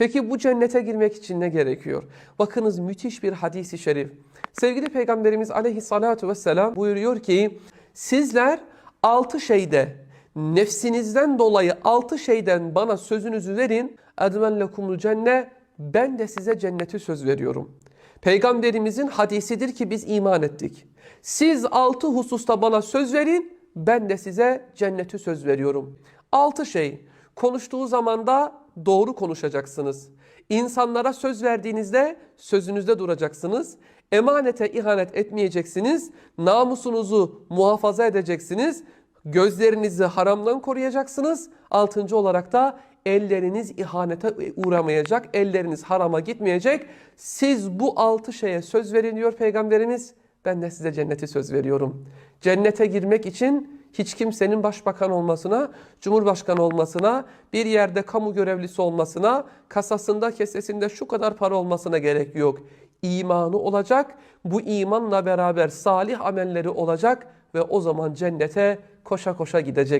Peki bu cennete girmek için ne gerekiyor? Bakınız müthiş bir hadisi şerif. Sevgili Peygamberimiz aleyhissalatu vesselam buyuruyor ki sizler altı şeyde nefsinizden dolayı altı şeyden bana sözünüzü verin. Edmen lekumul cenne ben de size cenneti söz veriyorum. Peygamberimizin hadisidir ki biz iman ettik. Siz altı hususta bana söz verin, ben de size cenneti söz veriyorum. Altı şey. Konuştuğu zaman da doğru konuşacaksınız. İnsanlara söz verdiğinizde sözünüzde duracaksınız. Emanete ihanet etmeyeceksiniz. Namusunuzu muhafaza edeceksiniz. Gözlerinizi haramdan koruyacaksınız. Altıncı olarak da elleriniz ihanete uğramayacak, elleriniz harama gitmeyecek. Siz bu altı şeye söz verin diyor Peygamberimiz. Ben de size cenneti söz veriyorum. Cennete girmek için hiç kimsenin başbakan olmasına, cumhurbaşkanı olmasına, bir yerde kamu görevlisi olmasına, kasasında kesesinde şu kadar para olmasına gerek yok. İmanı olacak, bu imanla beraber salih amelleri olacak ve o zaman cennete koşa koşa gidecek.